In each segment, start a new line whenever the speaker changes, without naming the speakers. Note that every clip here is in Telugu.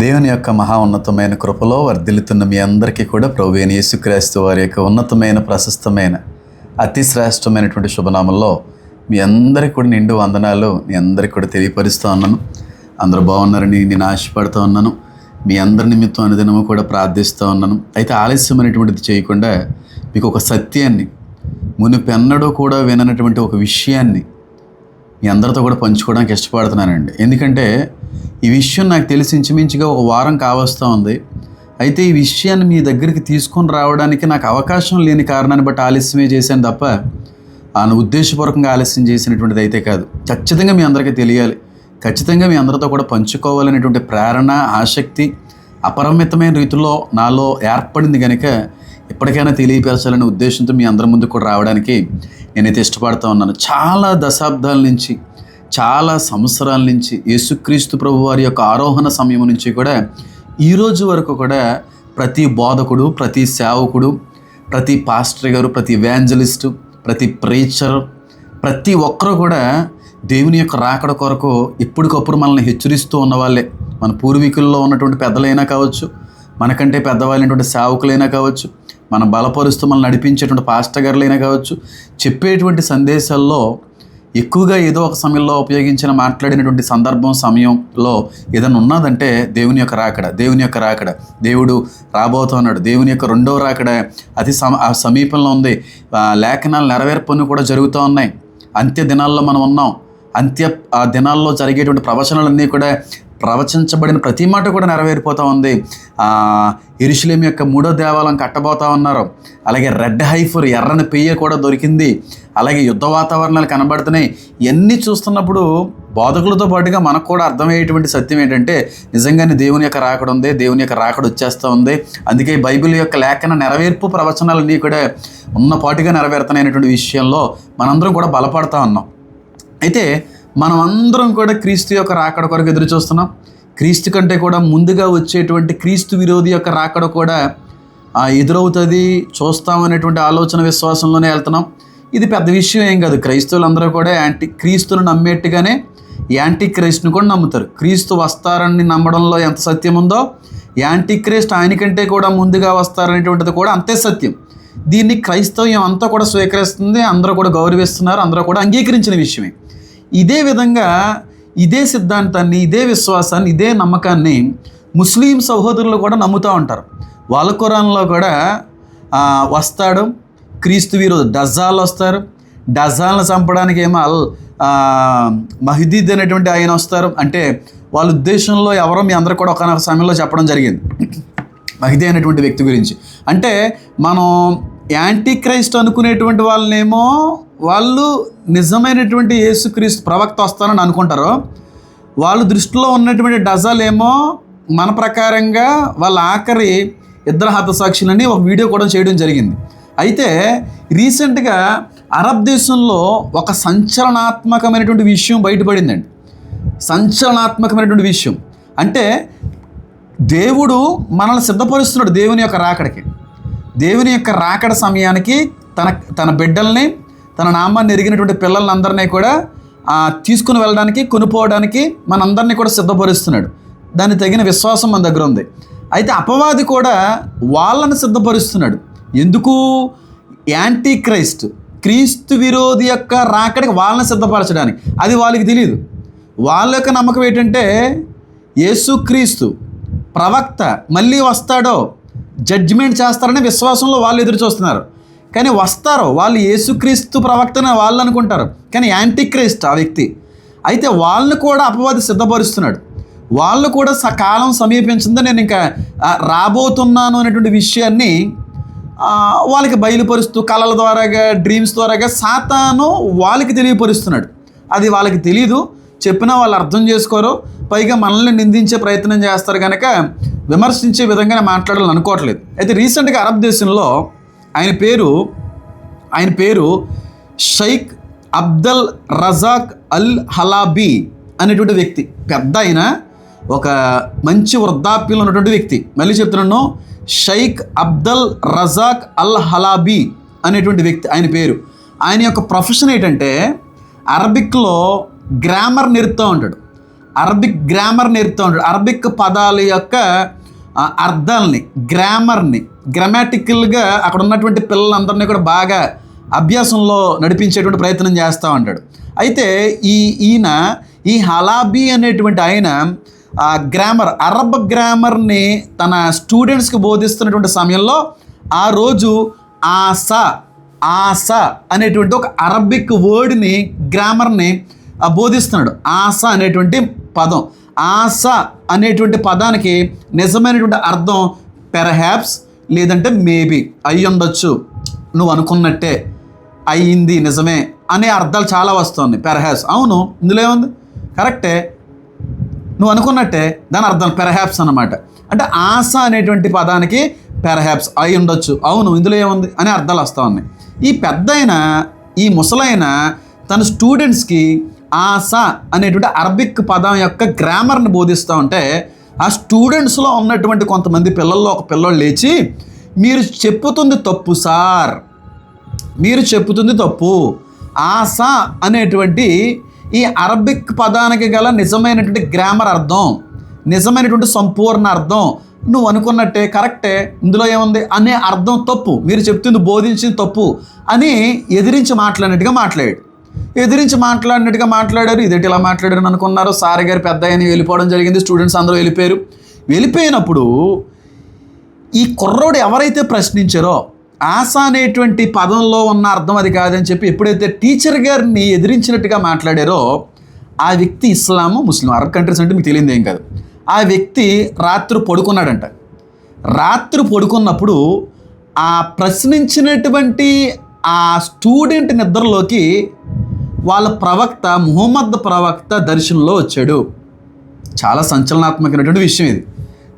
దేవుని యొక్క మహా ఉన్నతమైన కృపలో వర్ధిల్లుతున్న మీ అందరికీ కూడా ప్రభువైన అయిన యేసుక్రీస్తు వారి యొక్క ఉన్నతమైన ప్రశస్తమైన అతి శ్రేష్టమైనటువంటి శుభనామంలో మీ అందరికీ కూడా నిండు వందనాలు మీ అందరికీ కూడా తెలియపరుస్తూ ఉన్నాను. అందరూ బాగున్నారని నేను ఆశపడుతూ ఉన్నాను. మీ అందరి నిమిత్తం అనుదినము కూడా ప్రార్థిస్తూ ఉన్నాను. అయితే ఆలస్యం అనేటువంటిది చేయకుండా మీకు ఒక సత్యాన్ని మునిపెన్నడూ కూడా విననటువంటి ఒక విషయాన్ని మీ అందరితో కూడా పంచుకోవడానికి ఇష్టపడుతున్నానండి. ఎందుకంటే ఈ విషయం నాకు తెలిసి ఇంచుమించుగా ఒక వారం కావస్తూ ఉంది. అయితే ఈ విషయాన్ని మీ దగ్గరికి తీసుకొని రావడానికి నాకు అవకాశం లేని కారణాన్ని బట్టి ఆలస్యమే చేశాను తప్ప ఆయన ఉద్దేశపూర్వకంగా ఆలస్యం చేసినటువంటిది అయితే కాదు. ఖచ్చితంగా మీ అందరికీ తెలియాలి. ఖచ్చితంగా మీ అందరితో కూడా పంచుకోవాలనేటువంటి ప్రేరణ ఆసక్తి అపరిమితమైన రీతిలో నాలో ఏర్పడింది కనుక ఎప్పటికైనా తెలియపరచాలనే ఉద్దేశంతో మీ అందరి ముందు కూడా రావడానికి నేనైతే ఇష్టపడుతూ ఉన్నాను. చాలా దశాబ్దాల నుంచి చాలా సంవత్సరాల నుంచి యేసుక్రీస్తు ప్రభు వారి యొక్క ఆరోహణ సమయం నుంచి కూడా ఈ రోజు వరకు కూడా ప్రతి బోధకుడు ప్రతి సేవకుడు ప్రతి పాస్టర్ గారు ప్రతి వ్యాంజలిస్టు ప్రతి ప్రేచర్ ప్రతి ఒక్కరూ కూడా దేవుని యొక్క రాకడ కొరకు ఎప్పటికప్పుడు మనల్ని హెచ్చరిస్తూ ఉన్నవాళ్ళే మన పూర్వీకుల్లో ఉన్నటువంటి పెద్దలైనా కావచ్చు మనకంటే పెద్దవాళ్ళైనటువంటి సేవకులైనా కావచ్చు మన బలపరుస్తూ మనల్ని నడిపించేటువంటి పాస్టర్ గారులైనా కావచ్చు చెప్పేటువంటి సందేశాల్లో ఎక్కువగా ఏదో ఒక సమయంలో ఉపయోగించిన మాట్లాడినటువంటి సందర్భం సమయంలో ఏదైనా ఉన్నదంటే దేవుని యొక్క రాకడ దేవుని యొక్క రాకడ. దేవుడు రాబోతున్నాడు దేవుని యొక్క రెండవ రాకడ. అతి సమ సమీపంలో ఉంది. లేఖనాలు నెరవేర్పును కూడా జరుగుతూ ఉన్నాయి. అంత్య దినాల్లో మనం ఉన్నాం. అంత్య ఆ దినాల్లో జరిగేటువంటి ప్రవచనాలన్నీ కూడా ప్రవచించబడిన ప్రతి మాట కూడా నెరవేరిపోతూ ఉంది. ఇరుషులేం యొక్క మూడో దేవాలయం కట్టబోతా ఉన్నారు. అలాగే రెడ్ హైఫర్ ఎర్రని పెయ్య కూడా దొరికింది. అలాగే యుద్ధ వాతావరణాలు కనబడుతున్నాయి. ఇవన్నీ చూస్తున్నప్పుడు బోధకులతో పాటుగా మనకు కూడా అర్థమయ్యేటువంటి సత్యం ఏంటంటే నిజంగానే దేవుని యొక్క రాకడ ఉంది దేవుని యొక్క రాకడ వచ్చేస్తూ ఉంది. అందుకే బైబిల్ యొక్క లేఖన నెరవేర్పు ప్రవచనాలన్నీ కూడా ఉన్నపాటుగా నెరవేరుతున్నాయనేటువంటి విషయంలో మనందరం కూడా బలపడతా ఉన్నాం. అయితే మనం అందరం కూడా క్రీస్తు యొక్క రాకడ కొరకు ఎదురు చూస్తున్నాం. క్రీస్తు కంటే కూడా ముందుగా వచ్చేటువంటి క్రీస్తు విరోధి యొక్క రాకడ కూడా ఎదురవుతుంది చూస్తాం అనేటువంటి ఆలోచన విశ్వాసంలోనే వెళ్తున్నాం. ఇది పెద్ద విషయం ఏం కాదు. క్రైస్తవులందరూ కూడా యాంటీ క్రీస్తును నమ్మేట్టుగానే యాంటీ క్రైస్ట్ను కూడా నమ్ముతారు. క్రీస్తు వస్తారని నమ్మడంలో ఎంత సత్యం ఉందో యాంటీ క్రైస్ట్ ఆయనకంటే కూడా ముందుగా వస్తారనేటువంటిది కూడా అంతే సత్యం. దీన్ని క్రైస్తవ్యం అంతా కూడా స్వీకరిస్తుంది అందరూ కూడా గౌరవిస్తున్నారు అందరూ కూడా అంగీకరించిన విషయమే. ఇదే విధంగా ఇదే సిద్ధాంతాన్ని ఇదే విశ్వాసాన్ని ఇదే నమ్మకాన్ని ముస్లిం సహోదరులు కూడా నమ్ముతూ ఉంటారు. వాళ్ళ కురాన్లో కూడా వస్తాడు క్రీస్తు వీరు డజాలు వస్తారు. డజాలను చంపడానికి ఏమో అల్ మహిదీద్ అనేటువంటి ఆయన వస్తారు. అంటే వాళ్ళ ఉద్దేశంలో ఎవరో మీ అందరూ కూడా ఒకనొక సమయంలో చెప్పడం జరిగింది. మహిదీ అనేటువంటి వ్యక్తి గురించి. అంటే మనం యాంటీ క్రైస్ట్ అనుకునేటువంటి వాళ్ళనేమో వాళ్ళు నిజమైనటువంటి యేసుక్రీస్తు ప్రవక్త వస్తానని అనుకుంటారు. వాళ్ళ దృష్టిలో ఉన్నటువంటి డజాలేమో మన ప్రకారంగా వాళ్ళ ఆఖరి ఇద్దరు హతసాక్షులని ఒక వీడియో కూడా చేయడం జరిగింది. అయితే రీసెంట్గా అరబ్ దేశంలో ఒక సంచలనాత్మకమైనటువంటి విషయం బయటపడిందండి. సంచలనాత్మకమైనటువంటి విషయం. అంటే దేవుడు మనల్ని సిద్ధపరుస్తున్నాడు దేవుని యొక్క రాకడికి. దేవుని యొక్క రాకడ సమయానికి తన తన బిడ్డల్ని తన నామాన్ని ఎరిగినటువంటి పిల్లలందరినీ కూడా తీసుకుని వెళ్ళడానికి కొనుక్కోవడానికి మనందరినీ కూడా సిద్ధపరుస్తున్నాడు. దానికి తగిన విశ్వాసం మన దగ్గర ఉంది. అయితే అపవాది కూడా వాళ్ళని సిద్ధపరుస్తున్నాడు. ఎందుకు? యాంటీ క్రైస్ట్ క్రీస్తు విరోధి యొక్క రాకడికి వాళ్ళని సిద్ధపరచడానికి. అది వాళ్ళకి తెలియదు వాళ్ళ యొక్క నమ్మకం ఏంటంటే యేసుక్రీస్తు ప్రవక్త మళ్ళీ వస్తాడో జడ్జిమెంట్ చేస్తారనే విశ్వాసంలో వాళ్ళు ఎదురు చూస్తున్నారు. కానీ వస్తారు వాళ్ళు యేసుక్రీస్తు ప్రవక్తని వాళ్ళు అనుకుంటారు. కానీ యాంటీ క్రైస్ట్ ఆ వ్యక్తి. అయితే వాళ్ళని కూడా అపవాది సిద్ధపరుస్తున్నాడు. వాళ్ళు కూడా స- కాలం నేను ఇంకా రాబోతున్నాను అనేటువంటి విషయాన్ని వాళ్ళకి బయలుపరుస్తూ కళల ద్వారాగా డ్రీమ్స్ ద్వారాగా సాతాను వాళ్ళకి తెలియపరుస్తున్నాడు. అది వాళ్ళకి తెలియదు చెప్పినా వాళ్ళు అర్థం చేసుకోరు. పైగా మనల్ని నిందించే ప్రయత్నం చేస్తారు కనుక విమర్శించే విధంగా మాట్లాడాలని అనుకోవట్లేదు. అయితే రీసెంట్గా అరబ్ దేశంలో ఆయన పేరు ఆయన పేరు Sheikh Abdul Razzaq al Halabi అనేటువంటి వ్యక్తి. పెద్ద ఆయన ఒక మంచి వృద్ధాప్యంలో ఉన్నటువంటి వ్యక్తి. మళ్ళీ చెప్తున్నాను Sheikh Abdul Razzaq al Halabi అనేటువంటి వ్యక్తి ఆయన పేరు. ఆయన యొక్క ప్రొఫెషన్ ఏంటంటే అరబిక్లో గ్రామర్ నేర్పుతూ ఉంటాడు. అరబిక్ గ్రామర్ నేర్పుతూ ఉంటాడు. అరబిక్ పదాల యొక్క అర్థాలని గ్రామర్ని గ్రామాటికల్గా అక్కడ ఉన్నటువంటి పిల్లలందరినీ కూడా బాగా అభ్యాసంలో నడిపించేటువంటి ప్రయత్నం చేస్తూ ఉంటాడు. అయితే ఈ ఈయన ఈ హలాబీ అనేటువంటి ఆయన గ్రామర్ అరబ్ గ్రామర్ని తన స్టూడెంట్స్కి బోధిస్తున్నటువంటి సమయంలో ఆ రోజు ఆస ఆస అనేటువంటి ఒక అరబిక్ వర్డ్ని గ్రామర్ని బోధిస్తున్నాడు. ఆస అనేటువంటి పదం. ఆస అనేటువంటి పదానికి నిజమైనటువంటి అర్థం పెరహాప్స్ లేదంటే మేబీ అయి ఉండొచ్చు. నువ్వు అనుకున్నట్టే అయ్యింది నిజమే అనే అర్థాలు చాలా వస్తుంది. పెరహాప్స్. అవును ఇందులో ఏముంది? కరెక్టే. నువ్వు అనుకున్నట్టే దాని అర్థం పెరహాప్స్ అనమాట అంటే ఆశ అనేటువంటి పదానికి పెరహాప్స్ అయి ఉండొచ్చు. అవును ఇందులో ఏముంది? అనే అర్థాలు వస్తూ ఉన్నాయి ఈ పెద్దయిన ఈ ముసలైన తన స్టూడెంట్స్కి ఆశ అనేటువంటి అరబిక్ పదం యొక్క గ్రామర్ని బోధిస్తూ ఉంటే ఆ స్టూడెంట్స్లో ఉన్నటువంటి కొంతమంది పిల్లల్లో ఒక పిల్లోడు లేచి మీరు చెప్పుతుంది తప్పు సార్. మీరు చెప్పుతుంది తప్పు. ఆశ అనేటువంటి ఈ అరబిక్ పదానికి గల నిజమైనటువంటి గ్రామర్ అర్థం నిజమైనటువంటి సంపూర్ణ అర్థం. నువ్వు అనుకున్నట్టే కరెక్టే ఇందులో ఏముంది? అనే అర్థం తప్పు. మీరు చెప్తుంది బోధించింది తప్పు అని ఎదిరించి మాట్లాడినట్టుగా మాట్లాడాడు ఎదిరించి మాట్లాడినట్టుగా మాట్లాడారు ఇదేంటి ఇలా మాట్లాడారు అనుకున్నారు. సార్ గారు పెద్ద ఆయన వెళ్ళిపోవడం జరిగింది స్టూడెంట్స్ అందరూ వెళ్ళిపోయారు. వెళ్ళిపోయినప్పుడు ఈ కుర్రోడు ఎవరైతే ప్రశ్నించారో ఆశ అనేటువంటి పదంలో ఉన్న అర్థం అది కాదని చెప్పి ఎప్పుడైతే టీచర్ గారిని ఎదిరించినట్టుగా మాట్లాడారో ఆ వ్యక్తి ఇస్లాము ముస్లిం అరబ్ కంట్రీస్ అంటే మీకు తెలియదు ఏం కాదు. ఆ వ్యక్తి రాత్రి పడుకున్నాడంట. రాత్రి పడుకున్నప్పుడు ఆ ప్రశ్నించినటువంటి ఆ స్టూడెంట్ నిద్రలోకి వాళ్ళ ప్రవక్త ముహమ్మద్ ప్రవక్త దర్శనంలో వచ్చాడు. చాలా సంచలనాత్మకమైనటువంటి విషయం ఇది.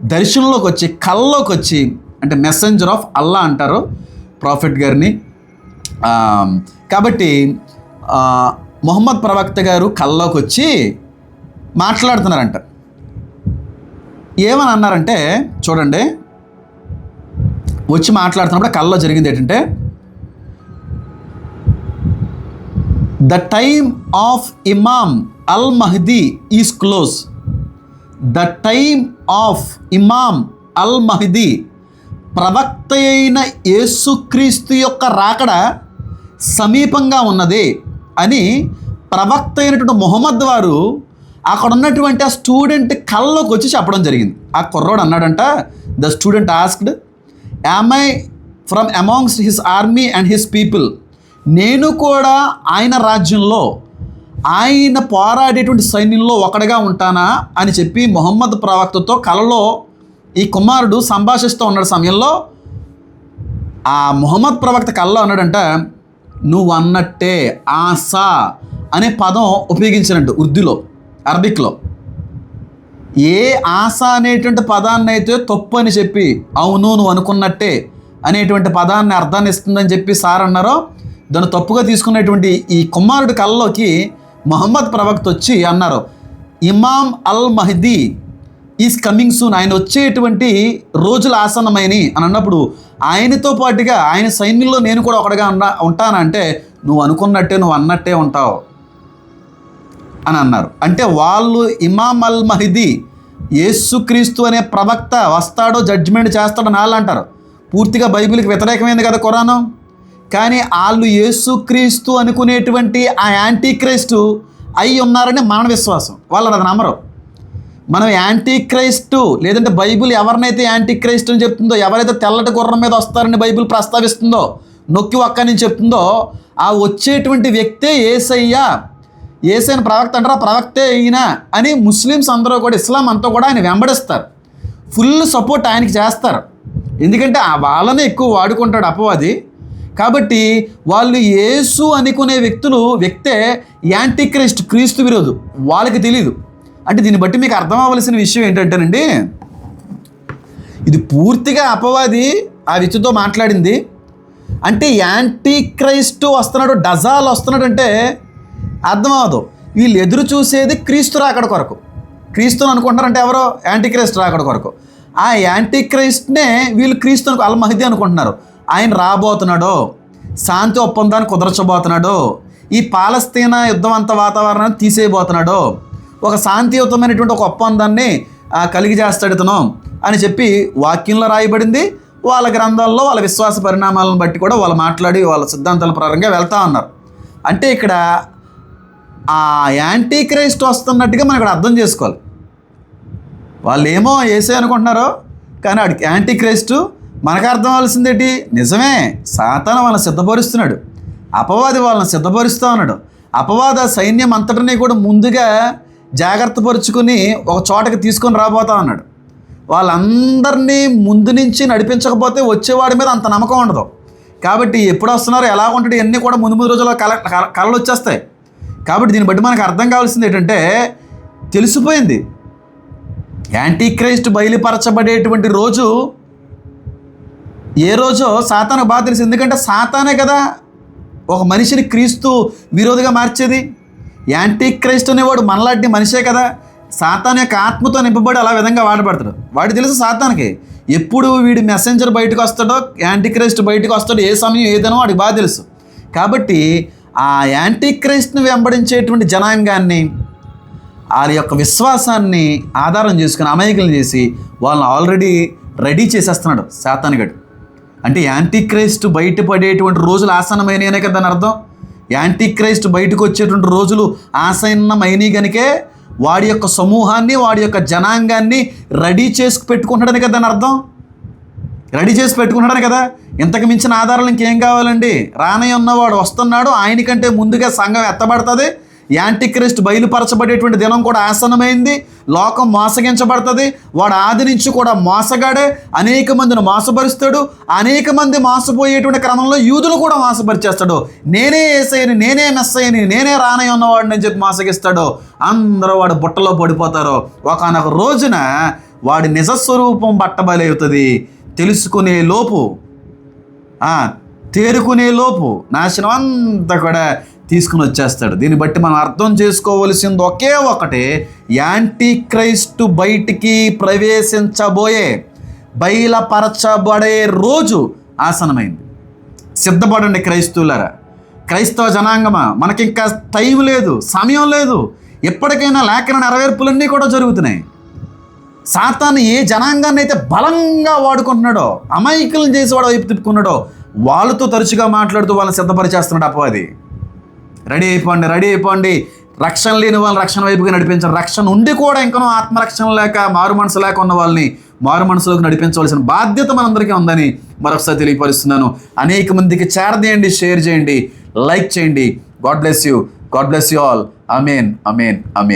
దర్శనంలోకి వచ్చి కళ్ళలోకి వచ్చి అంటే మెసెంజర్ ఆఫ్ అల్లా అంటారు ప్రాఫిట్ గారిని. కాబట్టి మొహమ్మద్ ప్రవక్త గారు కల్లోకి వచ్చి మాట్లాడుతున్నారంట. ఏమని అన్నారంటే చూడండి వచ్చి మాట్లాడుతున్నప్పుడు కల్లో జరిగింది ఏంటంటే the time of Imam al Mahdi is close the time of Imam al Mahdi ప్రవక్త అయిన యేసుక్రీస్తు యొక్క రాకడ సమీపంగా ఉన్నది అని ప్రవక్త అయినటువంటి మొహమ్మద్ వారు అక్కడ ఉన్నటువంటి ఆ స్టూడెంట్ కళ్ళలోకి వచ్చి చెప్పడం జరిగింది. ఆ కుర్రోడు అన్నాడంట the student asked am I from amongst his army and his people నేను కూడా ఆయన రాజ్యంలో ఆయన పోరాడేటువంటి సైన్యంలో ఒకడిగా ఉంటానా? అని చెప్పి మొహమ్మద్ ప్రవక్తతో కలలో ఈ కుమారుడు సంభాషిస్తూ ఉన్న సమయంలో ఆ మొహమ్మద్ ప్రవక్త కల్లా అన్నాడంట నువ్వు అన్నట్టే ఆసా అనే పదం ఉపయోగించినట్టు ఉర్దూలో అరబిక్లో. ఏ ఆశ అనేటువంటి పదాన్ని అయితే తప్పు అని చెప్పి అవును నువ్వు అనుకున్నట్టే అనేటువంటి పదాన్ని అర్థాన్ని ఇస్తుందని చెప్పి సార్ అన్నారో దాన్ని తప్పుగా తీసుకున్నటువంటి ఈ కుమారుడి కళ్ళలోకి మొహమ్మద్ ప్రవక్త వచ్చి అన్నారు Imam al Mahdi is coming soon ఆయన వచ్చేటువంటి రోజులు ఆసన్నమైనవి అని అన్నప్పుడు ఆయనతో పాటుగా ఆయన సైన్యంలో నేను కూడా ఒకటిగా ఉన్నా ఉంటానంటే నువ్వు అనుకున్నట్టే నువ్వు అన్నట్టే ఉంటావు అని అన్నారు. అంటే వాళ్ళు ఇమామ్ అల్ మహిది యేసుక్రీస్తు అనే ప్రవక్త వస్తాడో జడ్జిమెంట్ చేస్తాడో నాళ్ళు అంటారు. పూర్తిగా బైబిల్కి వ్యతిరేకమైంది కదా ఖురాను? కానీ వాళ్ళు యేసుక్రీస్తు అనుకునేటువంటి ఆ యాంటీ క్రైస్టు అయి ఉన్నారని మన విశ్వాసం. వాళ్ళు అది నమ్మరు. మనం యాంటీ క్రైస్టు లేదంటే బైబిల్ ఎవరినైతే యాంటీ క్రైస్ట్ అని చెప్తుందో ఎవరైతే తెల్లటి గుర్రం మీద వస్తారని బైబిల్ ప్రస్తావిస్తుందో నొక్కి ఒక్క నుంచి చెప్తుందో ఆ వచ్చేటువంటి వ్యక్తే ఏసయ్యా ఏసైన ప్రవక్త అంటారా ప్రవక్తే అయినా అని ముస్లిమ్స్ అందరూ కూడా ఇస్లాం అంతా కూడా ఆయన వెంబడిస్తారు. ఫుల్ సపోర్ట్ ఆయనకి చేస్తారు. ఎందుకంటే ఆ వాళ్ళనే ఎక్కువ వాడుకుంటాడు అపవాది. కాబట్టి వాళ్ళు యేసు అనుకునే వ్యక్తులు వ్యక్తే యాంటీ క్రైస్ట్ క్రీస్తు విరోధు వాళ్ళకి తెలియదు అంటే దీన్ని బట్టి మీకు అర్థం అవ్వాల్సిన విషయం ఏంటంటేనండి ఇది పూర్తిగా అపవాది ఆ వ్యక్తితో మాట్లాడింది. అంటే యాంటీ క్రైస్ట్ వస్తున్నాడు డజాల్ వస్తున్నాడు అంటే అర్థం అవ్వదు వీళ్ళు ఎదురు చూసేది క్రీస్తు రాకడ కొరకు. క్రీస్తుని అనుకుంటున్నారంటే ఎవరో? యాంటీ క్రైస్ట్ రాకడ కొరకు. ఆ యాంటీ క్రైస్ట్నే వీళ్ళు క్రీస్తు అనుకో అల్ అనుకుంటున్నారు. ఆయన రాబోతున్నాడో శాంతి ఒప్పందాన్ని కుదర్చబోతున్నాడో ఈ పాలస్తీనా యుద్ధం అంత వాతావరణాన్ని తీసేయబోతున్నాడో ఒక శాంతియుతమైనటువంటి ఒక ఒప్పందాన్ని కలిగి చేస్తాడు ఇతను అని చెప్పి వాక్యంలో రాయబడింది. వాళ్ళ గ్రంథాల్లో వాళ్ళ విశ్వాస పరిణామాలను బట్టి కూడా వాళ్ళు మాట్లాడి వాళ్ళ సిద్ధాంతాల ప్రకారంగా వెళ్తా ఉన్నారు. అంటే ఇక్కడ ఆ యాంటీ క్రైస్ట్ వస్తున్నట్టుగా మనం ఇక్కడ అర్థం చేసుకోవాలి. వాళ్ళు ఏమో వేసే అనుకుంటున్నారో కానీ వాడికి యాంటీ క్రైస్ట్ మనకు అర్థం అవ్వాల్సింది నిజమే సాతాను వాళ్ళని సిద్ధపరుస్తున్నాడు. అపవాది వాళ్ళని సిద్ధపరుస్తూ ఉన్నాడు. అపవాద సైన్యం అంతటినీ కూడా ముందుగా జాగ్రత్త పరుచుకుని ఒక చోటకి తీసుకొని రాబోతా ఉన్నాడు వాళ్ళందరినీ ముందు నుంచి నడిపించకపోతే వచ్చేవాడి మీద అంత నమ్మకం ఉండదు. కాబట్టి ఎప్పుడు వస్తున్నారో ఎలా ఉంటాడు ఇవన్నీ కూడా ముందు ముందు రోజుల్లో కల కల- కళలు వచ్చేస్తాయి. కాబట్టి దీన్ని బట్టి మనకు అర్థం కావాల్సింది ఏంటంటే తెలిసిపోయింది. యాంటీ క్రైస్ట్ బయలుపరచబడేటువంటి రోజు ఏ రోజో సాతాను బాగా తెలుసు ఎందుకంటే సాతానే కదా ఒక మనిషిని క్రీస్తు విరోధిగా మార్చేది. యాంటీ క్రైస్ట్ అనేవాడు మనలాంటి మనిషే కదా. సాతాన్ యొక్క ఆత్మతో నింపబడి అలా విధంగా వాడబడతాడు. వాడు తెలుసు సాతానికి ఎప్పుడు వీడి మెసెంజర్ బయటకు వస్తాడో యాంటీ క్రైస్ట్ బయటకు వస్తాడో ఏ సమయం ఏదనో వాడికి బాగా తెలుసు. కాబట్టి ఆ యాంటీ క్రైస్ట్ని వెంబడించేటువంటి జనాంగాన్ని వారి యొక్క విశ్వాసాన్ని ఆధారం చేసుకుని అమాయకులు చేసి వాళ్ళని ఆల్రెడీ రెడీ చేసేస్తున్నాడు శాతానిగడు అంటే యాంటీ క్రైస్ట్ బయటపడేటువంటి రోజులు ఆసన్నమైననే కదా దాని అర్థం? యాంటీ క్రైస్ట్ బయటకు వచ్చేటువంటి రోజులు ఆసన్నమైనవి గనికే వాడి యొక్క సమూహాన్ని వాడి యొక్క జనాంగాన్ని రెడీ చేసి పెట్టుకుంటాడని కదా దాని అర్థం? రెడీ చేసి పెట్టుకుంటాడని కదా? ఇంతకు మించిన ఆధారాలు ఇంకేం కావాలండి? రానయ్య ఉన్నవాడు వస్తున్నాడు ఆయనకంటే ముందుగా సంఘం ఎత్తబడుతుంది. యాంటిక్రిస్ట్ బయలుపరచబడేటువంటి దినం కూడా ఆసనమైంది లోకం మోసగించబడుతుంది. వాడు ఆది నుంచి కూడా మోసగాడే. అనేక మందిని మోసపరుస్తాడు. అనేక మంది మోసపోయేటువంటి క్రమంలో యూదులు కూడా మోసపరిచేస్తాడు. నేనే ఏసయ్యని నేనే మెస్సయ్యని నేనే రానయ్య ఉన్నవాడిని అని చెప్పి మోసగిస్తాడు. అందరూ వాడు బుట్టలో పడిపోతారు. ఒకనొక రోజున వాడి నిజస్వరూపం బట్టబలవుతుంది. తెలుసుకునే లోపు తేరుకునే లోపు నాశనం అంతా కూడా తీసుకుని వచ్చేస్తాడు. దీన్ని బట్టి మనం అర్థం చేసుకోవలసింది ఒకే ఒకటే యాంటీ క్రైస్టు బయటికి ప్రవేశించబోయే బయలపరచబడే రోజు ఆసనమైంది. సిద్ధపడండి క్రైస్తవులరా. క్రైస్తవ జనాంగమా మనకి ఇంకా టైం లేదు సమయం లేదు. ఎప్పటికైనా లేఖన నెరవేర్పులన్నీ కూడా జరుగుతున్నాయి. సాతాను ఏ జనాంగాన్ని అయితే బలంగా వాడుకుంటున్నాడో అమాయకులను చేసి వాడు వైపు తిప్పుకున్నాడో వాళ్ళతో తరచుగా మాట్లాడుతూ వాళ్ళని సిద్ధపరిచేస్తున్నాడు అపవాది. రెడీ అయిపోండి రెడీ అయిపోండి. రక్షణ లేని వాళ్ళని రక్షణ వైపుకి నడిపించారు రక్షణ ఉండి కూడా ఇంకనో ఆత్మరక్షణ లేక మారు మనసు లేక ఉన్న వాళ్ళని మారు మనసులోకి నడిపించవలసిన బాధ్యత మనందరికీ ఉందని మరొకసారి తెలియపరుస్తున్నాను. అనేక మందికి చేరదేయండి షేర్ చేయండి లైక్ చేయండి. God bless you. God bless you all. Amen amen amen